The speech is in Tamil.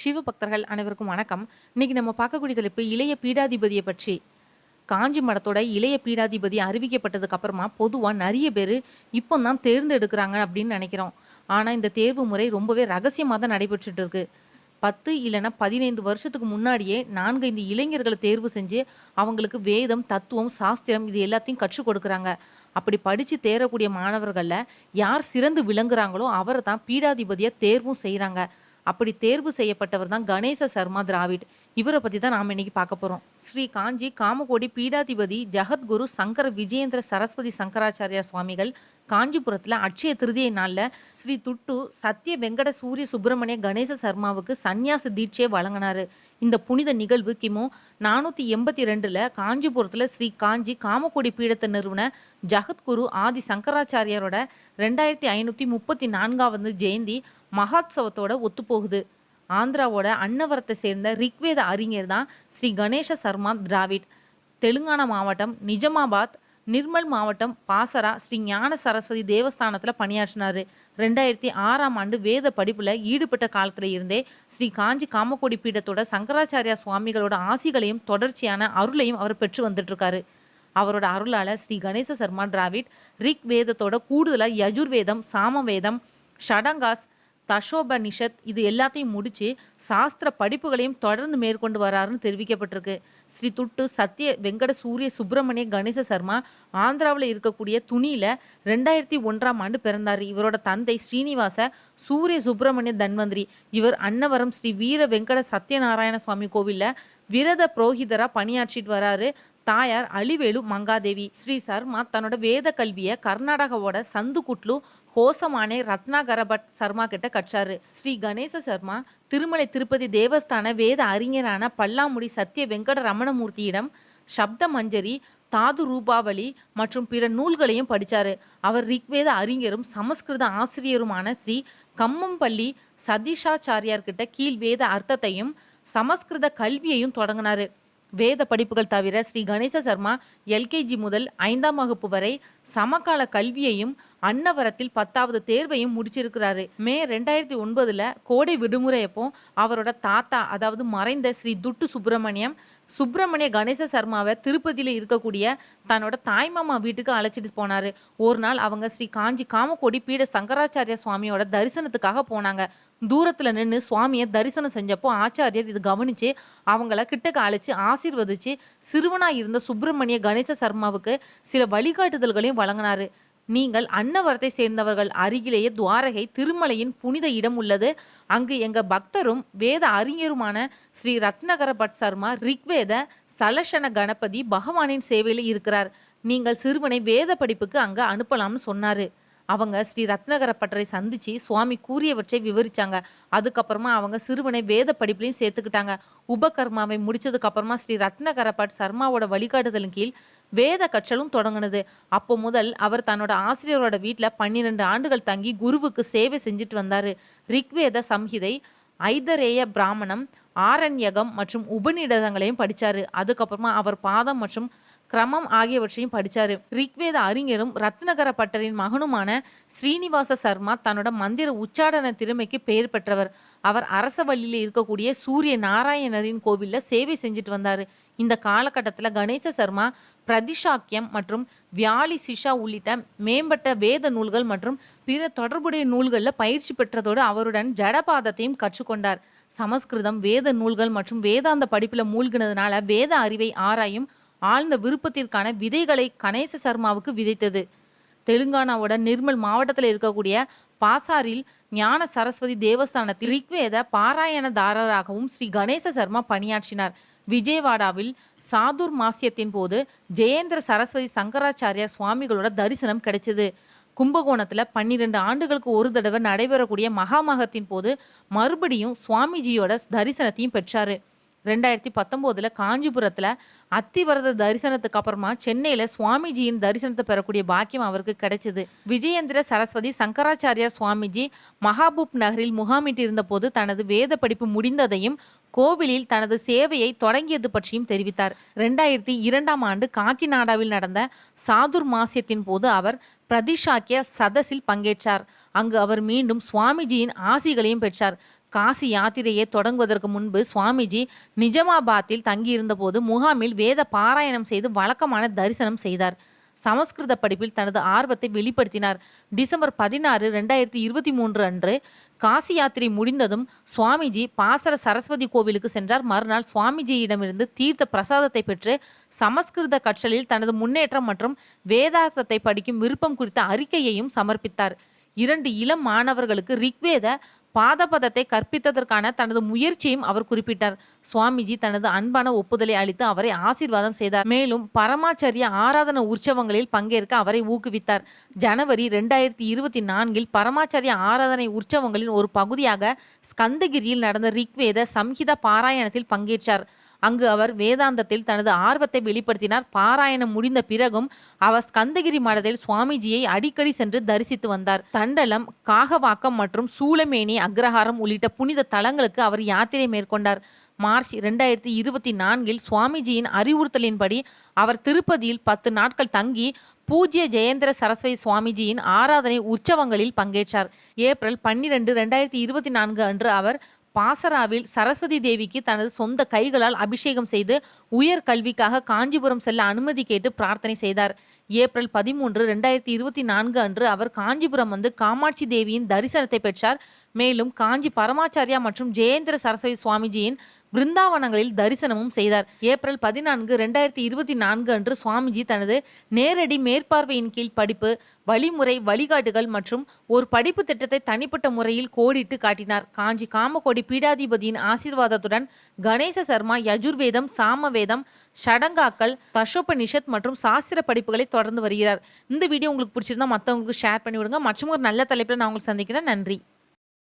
சிவ பக்தர்கள் அனைவருக்கும் வணக்கம். இன்னைக்கு நம்ம பார்க்கக்கூடிய தலைப்பு இளைய பீடாதிபதியை பற்றி. காஞ்சி மடத்தோட இளைய பீடாதிபதி அறிவிக்கப்பட்டதுக்கு அப்புறமா பொதுவாக நிறைய பேர் இப்போ தான் தேர்ந்தெடுக்கிறாங்க அப்படின்னு நினைக்கிறோம். ஆனால் இந்த தேர்வு முறை ரொம்பவே ரகசியமாக தான் நடைபெற்றுட்டு இருக்கு. பத்து இல்லைன்னா பதினைந்து வருஷத்துக்கு முன்னாடியே நான்கு இந்த இளைஞர்களை தேர்வு செஞ்சு அவங்களுக்கு வேதம் தத்துவம் சாஸ்திரம் இது எல்லாத்தையும் கற்றுக் கொடுக்குறாங்க. அப்படி படித்து தேரக்கூடிய மாணவர்களில் யார் சிறந்து விளங்குறாங்களோ அவரை தான் பீடாதிபதியாக தேர்வும் செய்கிறாங்க அப்படி தேர்வு செய்யப்பட்டவர் தான் கணேச சர்மா திராவிட். இவரை பற்றி தான் நாம் இன்னைக்கு பார்க்க போகிறோம் ஸ்ரீ காஞ்சி காமகோடி பீடாதிபதி ஜகத்குரு சங்கர விஜயேந்திர சரஸ்வதி சங்கராச்சாரியா சுவாமிகள் காஞ்சிபுரத்தில் அட்சய திருதியை நாளில் ஸ்ரீ துட்டு சத்ய வெங்கட சூரிய சுப்பிரமணிய கணேச சர்மாவுக்கு சந்நியாச தீட்சையை வழங்கினார். இந்த புனித நிகழ்வு கிமு நானூற்றி எண்பத்தி ரெண்டில் காஞ்சிபுரத்தில் ஸ்ரீ காஞ்சி காமக்கோடி பீடத்தை நிறுவன ஜகத்குரு ஆதி சங்கராச்சாரியாரோட ரெண்டாயிரத்தி ஐநூற்றி முப்பத்தி நான்காவது ஜெயந்தி மகோத்சவத்தோட ஒத்துப்போகுது. ஆந்திராவோட அன்னவரத்தை சேர்ந்த ரிக்வேத அறிஞர் தான் ஸ்ரீ கணேச சர்மா திராவிட். தெலுங்கானா மாவட்டம் நிஜமாபாத் நிர்மல் மாவட்டம் பாசரா ஸ்ரீ ஞான சரஸ்வதி தேவஸ்தானத்தில் பணியாற்றினார். ரெண்டாயிரத்தி ஆறாம் ஆண்டு வேத படிப்பில் ஈடுபட்ட காலத்தில் இருந்தே ஸ்ரீ காஞ்சி காமக்கோடி பீடத்தோட சங்கராச்சாரியா சுவாமிகளோட ஆசிகளையும் தொடர்ச்சியான அருளையும் அவர் பெற்று வந்துட்டுருக்காரு அவரோட அருளால் ஸ்ரீ கணேச சர்மா டிராவிட் ரிக் வேதத்தோட கூடுதலாக யஜுர்வேதம் சாமவேதம் ஷடங்காஸ் தஷோபனிஷத் இது எல்லாத்தையும் முடித்து சாஸ்திர படிப்புகளையும் தொடர்ந்து மேற்கொண்டு வராருன்னு தெரிவிக்கப்பட்டிருக்கு. ஸ்ரீ துட்டு சத்ய வெங்கட சூரிய சுப்பிரமணிய கணேச சர்மா ஆந்திராவில் இருக்கக்கூடிய துணியில் ரெண்டாயிரத்தி ஒன்றாம் ஆண்டு பிறந்தார். இவரோட தந்தை ஸ்ரீனிவாச சூரிய சுப்பிரமணிய தன்வந்திரி. இவர் அன்னவரம் ஸ்ரீ வீர வெங்கட சத்யநாராயண சுவாமி கோவிலில் விரத புரோகிதராக பணியாற்றிட்டு வராரு. தாயார் அழிவேலு மங்காதேவி. ஸ்ரீ சர்மா தன்னோட வேத கல்வியை கர்நாடகாவோட சந்துகுட்லு கோசமானே ரத்னாகர பட் சர்மா கிட்ட கற்றாரு. ஸ்ரீ கணேச சர்மா திருமலை திருப்பதி தேவஸ்தான வேத அறிஞரான பல்லாமுடி சத்ய வெங்கட ரமணமூர்த்தியிடம் சப்த மஞ்சரி தாது ரூபாவளி மற்றும் பிற நூல்களையும் படித்தார் அவர் ரிக்வேத அறிஞரும் சமஸ்கிருத ஆசிரியருமான ஸ்ரீ கம்மம்பள்ளி சதீஷாச்சாரியார்கிட்ட கீழ் வேத அர்த்தத்தையும் சமஸ்கிருத கல்வியையும் தொடங்கினார். வேத படிப்புகள் தவிர ஸ்ரீ கணேச சர்மா எல்கேஜி முதல் ஐந்தாம் வகுப்பு வரை சமகால கல்வியையும் அன்னவரத்தில் பத்தாவது தேர்வையும் முடிச்சிருக்கிறாரு. மே ரெண்டாயிரத்தி ஒன்பதுல கோடை விடுமுறை அப்போ அவரோட தாத்தா அதாவது மறைந்த ஸ்ரீ துட்டு சுப்பிரமணியம் சுப்பிரமணிய கணேச சர்மாவை திருப்பதியில் இருக்கக்கூடிய தன்னோட தாய்மாமா வீட்டுக்கு அழைச்சிட்டு போனாரு. ஒரு நாள் அவங்க ஸ்ரீ காஞ்சி காமக்கோடி பீட சங்கராச்சாரிய சுவாமியோட தரிசனத்துக்காக போனாங்க. தூரத்துல நின்று சுவாமியை தரிசனம் செஞ்சப்போ ஆச்சாரியர் இது கவனிச்சு அவங்கள கிட்டக்க அழைச்சி ஆசீர்வதிச்சு சிறுவனாக இருந்த சுப்பிரமணிய கணேச சர்மாவுக்கு சில வழிகாட்டுதல்களையும் வழங்கினாரு. நீங்கள் அன்னவரத்தை சேர்ந்தவர்கள் அருகிலேயே துவாரகை திருமலையின் புனித இடம் உள்ளது. அங்கு எங்க பக்தரும் வேத அறிஞருமான ஸ்ரீ ரத்னகர பட் சர்மா ரிக்வேத சலஷன கணபதி பகவானின் சேவையில் இருக்கிறார். நீங்கள் சிறுவனை வேத படிப்புக்கு அங்கு அனுப்பலாம்னு சொன்னாரு. அவங்க ஸ்ரீ ரத்னகரப்பட்டரை சந்திச்சு சுவாமி கூறியவற்றை விவரிச்சாங்க. அதுக்கப்புறமா அவங்க சிறுவனை வேத படிப்புலையும் சேர்த்துக்கிட்டாங்க. உபகர்மாவை முடிச்சதுக்கு அப்புறமா ஸ்ரீ ரத்னகரப்பட் சர்மாவோட வழிகாட்டுதலின் கீழ் வேத கற்றலும் தொடங்கினது. அப்போ முதல் அவர் தன்னோட ஆசிரியரோட வீட்டில் பன்னிரெண்டு ஆண்டுகள் தங்கி குருவுக்கு சேவை செஞ்சுட்டு வந்தார். ரிக்வேத சம்ஹிதை ஐதரேய பிராமணம் ஆரண்யகம் மற்றும் உபநிடதங்களையும் படித்தார் அதுக்கப்புறமா அவர் பாதம் மற்றும் கிரமம் ஆகியவற்றையும் படித்தார் ரிக்வேத அறிஞரும் ரத்னகர பட்டரின் மகனுமான ஸ்ரீனிவாச சர்மா தன்னோட மந்திர உச்சாடன திறமைக்கு பெயர் பெற்றவர். அவர் அரசவள்ளியில் இருக்கக்கூடிய சூரிய நாராயணரின் கோவிலில் சேவை செஞ்சுட்டு வந்தார். இந்த காலகட்டத்தில் கணேச சர்மா பிரதிஷாக்கியம் மற்றும் வியாழி சிஷா உள்ளிட்ட மேம்பட்ட வேத நூல்கள் மற்றும் பிற தொடர்புடைய நூல்களில் பயிற்சி பெற்றதோடு அவருடன் ஜடபாதத்தையும் கற்றுக்கொண்டார். சமஸ்கிருதம் வேத நூல்கள் மற்றும் வேதாந்த படிப்பில் மூழ்கினதுனால வேத அறிவை ஆராயும் ஆழ்ந்த விருப்பத்திற்கான விதைகளை கணேச சர்மாவுக்கு விதைத்தது. தெலுங்கானாவோட நிர்மல் மாவட்டத்தில் இருக்கக்கூடிய பாசாரில் ஞான சரஸ்வதி தேவஸ்தானத்தில் ரிக்வேத பாராயணதாரராகவும் ஸ்ரீ கணேச சர்மா பணியாற்றினார். விஜயவாடாவில் சாதுர் மாசியத்தின் போது ஜெயேந்திர சரஸ்வதி சங்கராச்சாரியார் சுவாமிகளோட தரிசனம் கிடைச்சது. கும்பகோணத்தில் பன்னிரெண்டு ஆண்டுகளுக்கு ஒரு தடவை நடைபெறக்கூடிய மகாமகத்தின் போது மறுபடியும் சுவாமிஜியோட தரிசனத்தையும் பெற்றாரு. ரெண்டாயிரத்தி பத்தொம்போதில் காஞ்சிபுரத்தில் அத்திவரத தரிசனத்துக்கு அப்புறமா சென்னையில் சுவாமிஜியின் தரிசனத்தை பெறக்கூடிய பாக்கியம் அவருக்கு கிடைச்சது. விஜயேந்திர சரஸ்வதி சங்கராச்சாரியார் சுவாமிஜி மகாபூப் நகரில் முகாமிட்டிருந்த போது தனது வேத படிப்பு முடிந்ததையும் கோவிலில் தனது சேவையை தொடங்கியது பற்றியும் தெரிவித்தார். ரெண்டாயிரத்தி இரண்டாம் ஆண்டு காக்கிநாடாவில் நடந்த சாதுர் மாசியத்தின் போது அவர் பிரதிஷாக்கிய சதஸில் பங்கேற்றார். அங்கு அவர் மீண்டும் சுவாமிஜியின் ஆசிகளையும் பெற்றார். காசி யாத்திரையை தொடங்குவதற்கு முன்பு சுவாமிஜி நிஜமாபாத்தில் தங்கியிருந்தபோது முகாமில் வேத பாராயணம் செய்து வழக்கமான தரிசனம் செய்தார். சமஸ்கிருத படிப்பில் தனது ஆர்வத்தை வெளிப்படுத்தினார். டிசம்பர் பதினாறு ரெண்டாயிரத்தி இருபத்தி மூன்று அன்று காசி யாத்திரை முடிந்ததும் சுவாமிஜி பாசர சரஸ்வதி கோவிலுக்கு சென்றார். மறுநாள் சுவாமிஜியிடமிருந்து தீர்த்த பிரசாதத்தை பெற்று சமஸ்கிருத கற்றலில் தனது முன்னேற்றம் மற்றும் வேதார்த்தத்தை படிக்கும் விருப்பம் குறித்த அறிக்கையையும் சமர்ப்பித்தார். இரண்டு இளம் மாணவர்களுக்கு ரிக்வேத பாதபதத்தை கற்பித்ததற்கான தனது முயற்சியையும் அவர் குறிப்பிட்டார். சுவாமிஜி தனது அன்பான ஒப்புதலை அளித்து அவரை ஆசீர்வாதம் செய்தார். மேலும் பரமாச்சரிய ஆராதன உற்சவங்களில் பங்கேற்க அவரை ஊக்குவித்தார். ஜனவரி ரெண்டாயிரத்தி இருபத்தி நான்கில் பரமாச்சரிய ஆராதனை உற்சவங்களின் ஒரு பகுதியாக ஸ்கந்தகிரியில் நடந்த ரிக்வேத சம்ஹிதா பாராயணத்தில் பங்கேற்றார். அங்கு அவர் வேதாந்தத்தில் தனது ஆர்வத்தை வெளிப்படுத்தினார். பாராயணம் முடிந்த பிறகும் அவர் ஸ்கந்தகிரி மடத்தில் சுவாமிஜியை அடிக்கடி சென்று தரிசித்து வந்தார். தண்டலம் காகவாக்கம் மற்றும் சூளமேனி அக்ரஹாரம் உள்ளிட்ட புனித தலங்களுக்கு அவர் யாத்திரை மேற்கொண்டார். மார்ச் இரண்டாயிரத்தி இருபத்தி நான்கில் சுவாமிஜியின் அறிவுறுத்தலின்படி அவர் திருப்பதியில் பத்து நாட்கள் தங்கி பூஜ்ய ஜெயேந்திர சரஸ்வதி சுவாமிஜியின் ஆராதனை உற்சவங்களில் பங்கேற்றார். ஏப்ரல் பன்னிரெண்டு ரெண்டாயிரத்தி இருபத்தி நான்கு அன்று அவர் பாசராவில் சரஸ்வதி தேவிக்கு தனது சொந்த கைகளால் அபிஷேகம் செய்து உயர் கல்விக்காக காஞ்சிபுரம் செல்ல அனுமதி கேட்டு பிரார்த்தனை செய்தார். ஏப்ரல் பதிமூன்று ரெண்டாயிரத்தி இருபத்தி நான்கு அன்று அவர் காஞ்சிபுரம் வந்து காமாட்சி தேவியின் தரிசனத்தை பெற்றார். மேலும் காஞ்சி பரமாச்சாரியா மற்றும் ஜெயேந்திர சரஸ்வதி சுவாமிஜியின் பிருந்தாவனங்களில் தரிசனமும் செய்தார். ஏப்ரல் பதினான்கு ரெண்டாயிரத்தி இருபத்தி நான்கு அன்று சுவாமிஜி தனது நேரடி மேற்பார்வையின் கீழ் படிப்பு வழிமுறை வழிகாட்டுகள் மற்றும் ஒரு படிப்பு திட்டத்தை தனிப்பட்ட முறையில் கோடிட்டு காட்டினார். காஞ்சி காமக்கோடி பீடாதிபதியின் ஆசீர்வாதத்துடன் கணேச சர்மா யஜுர்வேதம் சாமவேதம் ஷடங்காக்கள் தஷோபனிஷத் மற்றும் சாஸ்திர படிப்புகளை தொடர்ந்து வருகிறார். இந்த வீடியோ உங்களுக்கு பிடிச்சிருந்தா மற்றவங்களுக்கு ஷேர் பண்ணி விடுங்க மற்றும் ஒரு நல்ல தலைப்பில் நான் உங்களுக்கு சந்திக்கிறேன். நன்றி.